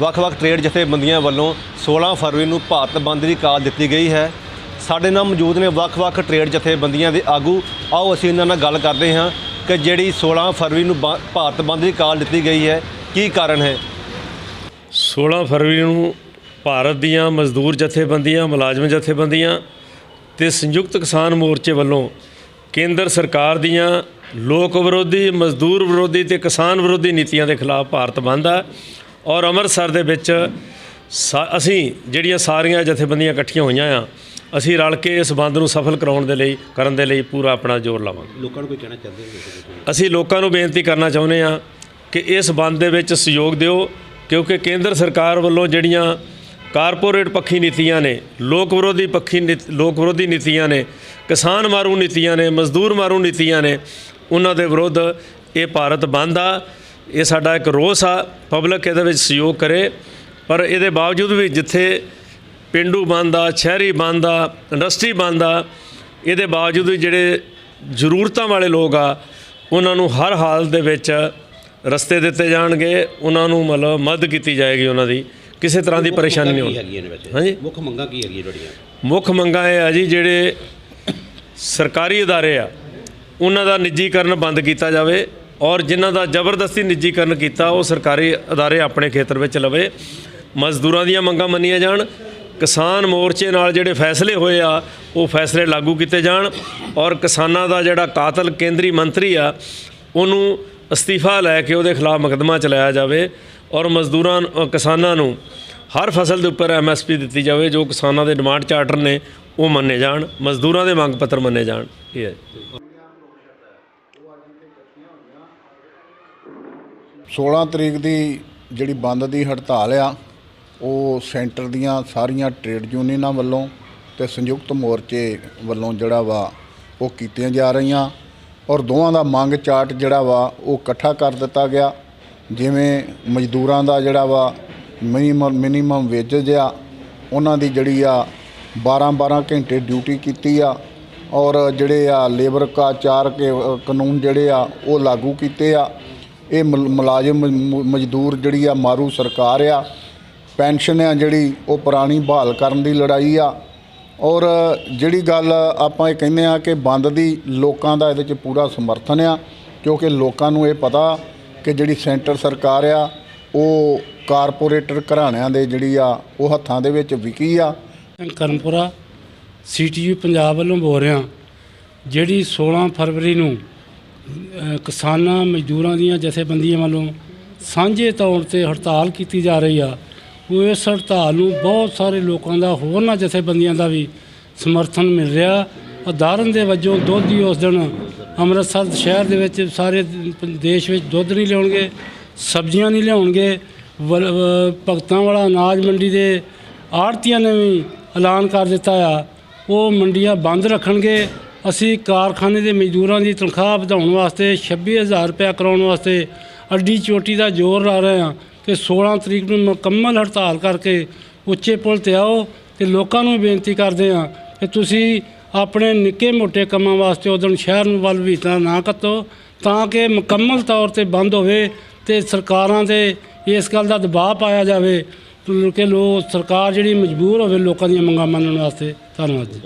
ਵੱਖ-ਵੱਖ ਟ੍ਰੇਡ ਜਥੇਬੰਦੀਆਂ ਵੱਲੋਂ 16 ਫਰਵਰੀ ਨੂੰ ਭਾਰਤ ਬੰਦ ਦੀ ਕਾਲ ਦਿੱਤੀ ਗਈ ਹੈ। ਸਾਡੇ ਨਾਲ ਮੌਜੂਦ ਨੇ ਵੱਖ-ਵੱਖ ਟ੍ਰੇਡ ਜਥੇਬੰਦੀਆਂ ਦੇ ਆਗੂ। ਆਓ ਅਸੀਂ ਇਹਨਾਂ ਨਾਲ ਗੱਲ ਕਰਦੇ ਹਾਂ ਕਿ ਜਿਹੜੀ 16 ਫਰਵਰੀ ਨੂੰ ਬੰ- ਭਾਰਤ ਬੰਦ ਦੀ ਕਾਲ ਦਿੱਤੀ ਗਈ ਹੈ, ਕੀ ਕਾਰਨ ਹੈ? 16 ਫਰਵਰੀ ਨੂੰ ਭਾਰਤ ਦੀਆਂ ਮਜ਼ਦੂਰ ਜਥੇਬੰਦੀਆਂ, ਮੁਲਾਜ਼ਮ ਜਥੇਬੰਦੀਆਂ ਤੇ ਸੰਯੁਕਤ ਕਿਸਾਨ ਮੋਰਚੇ ਵੱਲੋਂ ਕੇਂਦਰ ਸਰਕਾਰ ਦੀਆਂ ਲੋਕ ਵਿਰੋਧੀ, ਮਜ਼ਦੂਰ ਵਿਰੋਧੀ ਤੇ ਕਿਸਾਨ ਵਿਰੋਧੀ ਨੀਤੀਆਂ ਦੇ ਖਿਲਾਫ ਭਾਰਤ ਬੰਦ ਆ। ਔਰ ਅੰਮ੍ਰਿਤਸਰ ਦੇ ਵਿੱਚ ਅਸੀਂ ਜਿਹੜੀਆਂ ਸਾਰੀਆਂ ਜਥੇਬੰਦੀਆਂ ਇਕੱਠੀਆਂ ਹੋਈਆਂ ਆ ਅਸੀਂ ਰਲ ਕੇ ਇਸ ਬੰਦ ਨੂੰ ਸਫਲ ਕਰਾਉਣ ਦੇ ਲਈ ਕਰਨ ਦੇ ਲਈ ਪੂਰਾ ਆਪਣਾ ਜ਼ੋਰ ਲਾਵਾਂਗੇ। ਲੋਕਾਂ ਨੂੰ ਕੋਈ ਕਹਿਣਾ ਚਾਹੁੰਦੇ ਹੋ ਅਸੀਂ ਲੋਕਾਂ ਨੂੰ ਬੇਨਤੀ ਕਰਨਾ ਚਾਹੁੰਦੇ ਹਾਂ ਕਿ ਇਸ ਬੰਦ ਦੇ ਵਿੱਚ ਸਹਿਯੋਗ ਦਿਓ ਕਿਉਂਕਿ ਕੇਂਦਰ ਸਰਕਾਰ ਵੱਲੋਂ ਜਿਹੜੀਆਂ ਕਾਰਪੋਰੇਟ ਪੱਖੀ ਨੀਤੀਆਂ ਨੇ ਲੋਕ ਵਿਰੋਧੀ ਪੱਖੀ ਲੋਕ ਵਿਰੋਧੀ ਨੀਤੀਆਂ ਨੇ ਕਿਸਾਨ ਮਾਰੂ ਨੀਤੀਆਂ ਨੇ ਮਜ਼ਦੂਰ ਮਾਰੂ ਨੀਤੀਆਂ ਨੇ ਉਹਨਾਂ ਦੇ ਵਿਰੁੱਧ ਇਹ ਭਾਰਤ ਬੰਦ ਆ। ਇਹ ਸਾਡਾ ਇੱਕ ਰੋਸ ਆ ਪਬਲਿਕ ਇਹਦੇ ਵਿੱਚ ਸਹਿਯੋਗ ਕਰੇ। ਪਰ ਇਹਦੇ ਬਾਵਜੂਦ ਵੀ ਜਿੱਥੇ ਪਿੰਡੂ ਬੰਦ ਆ ਸ਼ਹਿਰੀ ਬੰਦ ਆ ਇੰਡਸਟਰੀ ਬੰਦ ਆ ਇਹਦੇ ਬਾਵਜੂਦ ਵੀ ਜਿਹੜੇ ਜ਼ਰੂਰਤਾਂ ਵਾਲੇ ਲੋਕ ਆ ਉਹਨਾਂ ਨੂੰ ਹਰ ਹਾਲ ਦੇ ਵਿੱਚ ਰਸਤੇ ਦਿੱਤੇ ਜਾਣਗੇ। ਉਹਨਾਂ ਨੂੰ ਮਤਲਬ ਮਦਦ ਕੀਤੀ ਜਾਏਗੀ ਉਹਨਾਂ ਦੀ। ਕਿਸੇ ਤਰ੍ਹਾਂ ਦੀ ਪਰੇਸ਼ਾਨੀ ਨਹੀਂ ਹੋਣੀ ਹਾਂਜੀ। ਮੁੱਖ ਮੰਗਾਂ ਕੀ ਹੈਗੀਆਂ ਤੁਹਾਡੀਆਂ? ਮੁੱਖ ਮੰਗਾਂ ਇਹ ਆ ਜੀ ਜਿਹੜੇ ਸਰਕਾਰੀ ਅਦਾਰੇ ਆ ਉਹਨਾਂ ਦਾ ਨਿੱਜੀਕਰਨ ਬੰਦ ਕੀਤਾ ਜਾਵੇ। ਔਰ ਜਿਨ੍ਹਾਂ ਦਾ ਜ਼ਬਰਦਸਤੀ ਨਿੱਜੀਕਰਨ ਕੀਤਾ, ਉਹ ਸਰਕਾਰੀ ਅਦਾਰੇ ਆਪਣੇ ਖੇਤਰ ਵਿੱਚ ਲਵੇ। ਮਜ਼ਦੂਰਾਂ ਦੀਆਂ ਮੰਗਾਂ ਮੰਨੀਆਂ ਜਾਣ, ਕਿਸਾਨ ਮੋਰਚੇ ਨਾਲ ਜਿਹੜੇ ਫੈਸਲੇ ਹੋਏ ਆ, ਉਹ ਫੈਸਲੇ ਲਾਗੂ ਕੀਤੇ ਜਾਣ ਔਰ ਕਿਸਾਨਾਂ ਦਾ ਜਿਹੜਾ ਕਾਤਲ ਕੇਂਦਰੀ ਮੰਤਰੀ ਆ, ਉਹਨੂੰ ਅਸਤੀਫਾ ਲੈ ਕੇ ਉਹਦੇ ਖਿਲਾਫ ਮੁਕੱਦਮਾ ਚਲਾਇਆ ਜਾਵੇ ਔਰ ਮਜ਼ਦੂਰਾਂ ਕਿਸਾਨਾਂ ਨੂੰ ਹਰ ਫਸਲ ਦੇ ਉੱਪਰ ਐਮਐਸਪੀ ਦਿੱਤੀ ਜਾਵੇ, ਜੋ ਕਿਸਾਨਾਂ ਦੇ ਡਿਮਾਂਡ ਚਾਰਟਰ ਨੇ, ਉਹ ਮੰਨੇ ਜਾਣ, ਮਜ਼ਦੂਰਾਂ ਦੇ ਮੰਗ ਪੱਤਰ ਮੰਨੇ ਜਾਣ। ਇਹ ਹੈ। 16 ਤਰੀਕ ਦੀ ਜਿਹੜੀ ਬੰਦ ਦੀ ਹੜਤਾਲ ਆ, ਉਹ ਸੈਂਟਰ ਦੀਆਂ ਸਾਰੀਆਂ ਟ੍ਰੇਡ ਯੂਨੀਅਨਾਂ ਵੱਲੋਂ ਤੇ ਸੰਯੁਕਤ ਮੋਰਚੇ ਵੱਲੋਂ ਜਿਹੜਾ ਵਾ, ਉਹ ਕੀਤੀਆਂ ਜਾ ਰਹੀਆਂ। ਔਰ ਦੋਵਾਂ ਦਾ ਮੰਗ ਚਾਰਟ ਜਿਹੜਾ ਵਾ, ਉਹ ਇਕੱਠਾ ਕਰ ਦਿੱਤਾ ਗਿਆ। ਜਿਵੇਂ ਮਜ਼ਦੂਰਾਂ ਦਾ ਜਿਹੜਾ ਵਾ, ਮਿਨੀਮਮ ਮਿਨੀਮਮ ਵੇਜਜ਼ ਆ ਉਹਨਾਂ ਦੀ ਜਿਹੜੀ ਆ 12 12 ਘੰਟੇ ਡਿਊਟੀ ਕੀਤੀ ਆ। ਔਰ ਜਿਹੜੇ ਆ ਲੇਬਰ ਕਾ ਚਾਰ ਕੇ ਕਾਨੂੰਨ ਜਿਹੜੇ ਆ, ਉਹ ਲਾਗੂ ਕੀਤੇ ਆ। ਇਹ ਮੁਲ- ਮੁਲਾਜ਼ਮ ਮਜ਼ਦੂਰ ਜਿਹੜੀ ਆ, ਮਾਰੂ ਸਰਕਾਰ ਆ, ਪੈਨਸ਼ਨ ਆ ਜਿਹੜੀ, ਉਹ ਪੁਰਾਣੀ ਬਹਾਲ ਕਰਨ ਦੀ ਲੜਾਈ ਆ। ਔਰ ਜਿਹੜੀ ਗੱਲ ਆਪਾਂ ਇਹ ਕਹਿੰਦੇ ਆ ਕਿ ਬੰਦ ਦੀ ਲੋਕਾਂ ਦਾ ਇਹਦੇ 'ਚ ਪੂਰਾ ਸਮਰਥਨ ਆ, ਕਿਉਂਕਿ ਲੋਕਾਂ ਨੂੰ ਇਹ ਪਤਾ ਕਿ ਜਿਹੜੀ ਸੈਂਟਰ ਸਰਕਾਰ ਆ, ਉਹ ਕਾਰਪੋਰੇਟਰ ਘਰਾਣਿਆਂ ਦੇ ਜਿਹੜੀ ਆ, ਉਹ ਹੱਥਾਂ ਦੇ ਵਿੱਚ ਵਿਕੀ ਆ। ਕਰਨਪੁਰਾ ਸੀਟੀਯੂ ਪੰਜਾਬ ਵੱਲੋਂ ਬੋਲ ਰਿਹਾ, ਜਿਹੜੀ 16 ਫਰਵਰੀ ਨੂੰ ਕਿਸਾਨਾਂ, ਮਜ਼ਦੂਰਾਂ ਦੀਆਂ ਜਥੇਬੰਦੀਆਂ ਵੱਲੋਂ ਸਾਂਝੇ ਤੌਰ ਤੇ ਹੜਤਾਲ ਕੀਤੀ ਜਾ ਰਹੀ ਆ। ਉਹ ਇਸ ਹੜਤਾਲ ਨੂੰ ਬਹੁਤ ਸਾਰੇ ਲੋਕਾਂ ਦਾ ਹੋਰਨਾਂ ਜਥੇਬੰਦੀਆਂ ਦਾ ਵੀ ਸਮਰਥਨ ਮਿਲ ਰਿਹਾ। ਉਦਾਹਰਨ ਦੇ ਵਜੋਂ ਦੁੱਧ ਹੀ ਉਸ ਦਿਨ ਅੰਮ੍ਰਿਤਸਰ ਸ਼ਹਿਰ ਦੇ ਵਿੱਚ ਸਾਰੇ ਦੇਸ਼ ਵਿੱਚ ਦੁੱਧ ਨਹੀਂ ਲਿਆਉਣਗੇ, ਸਬਜ਼ੀਆਂ ਨਹੀਂ ਲਿਆਉਣਗੇ। ਵਲ- ਭਗਤਾਂ ਵਾਲਾ ਅਨਾਜ ਮੰਡੀ ਦੇ ਆੜਤੀਆਂ ਨੇ ਵੀ ਐਲਾਨ ਕਰ ਦਿੱਤਾ ਆ। ਉਹ ਮੰਡੀਆਂ ਬੰਦ ਰੱਖਣਗੇ। ਅਸੀਂ ਕਾਰਖਾਨੇ ਦੇ ਮਜ਼ਦੂਰਾਂ ਦੀ ਤਨਖਾਹ ਵਧਾਉਣ ਵਾਸਤੇ 26000 ਰੁਪਏ ਕਰਾਉਣ ਵਾਸਤੇ ਅੱਡੀ ਚੋਟੀ ਦਾ ਜ਼ੋਰ ਲਾ ਰਹੇ ਹਾਂ ਕਿ 16 ਤਰੀਕ ਨੂੰ ਮੁਕੰਮਲ ਹੜਤਾਲ ਕਰਕੇ ਉੱਚੇ ਪੁਲ ਤੇ ਆਓ ਤੇ ਲੋਕਾਂ ਨੂੰ ਬੇਨਤੀ ਕਰਦੇ ਹਾਂ ਕਿ ਤੁਸੀਂ ਆਪਣੇ ਨਿੱਕੇ ਮੋਟੇ ਕੰਮਾਂ ਵਾਸਤੇ ਉਦੋਂ ਸ਼ਹਿਰ ਨੂੰ ਵੱਲ ਵੀ ਤਾਂ ਨਾ ਕੱਤੋ, ਤਾਂ ਕਿ ਮੁਕੰਮਲ ਤੌਰ ਤੇ ਬੰਦ ਹੋਵੇ ਤੇ ਸਰਕਾਰਾਂ ਤੇ ਇਸ ਗੱਲ ਦਾ ਦਬਾਅ ਪਾਇਆ ਜਾਵੇ, ਕਿ ਲੋਕ ਸਰਕਾਰ ਜਿਹੜੀ ਮਜਬੂਰ ਹੋਵੇ ਲੋਕਾਂ ਦੀਆਂ ਮੰਗਾਂ ਮੰਨਣ ਵਾਸਤੇ। ਧੰਨਵਾਦ ਜੀ।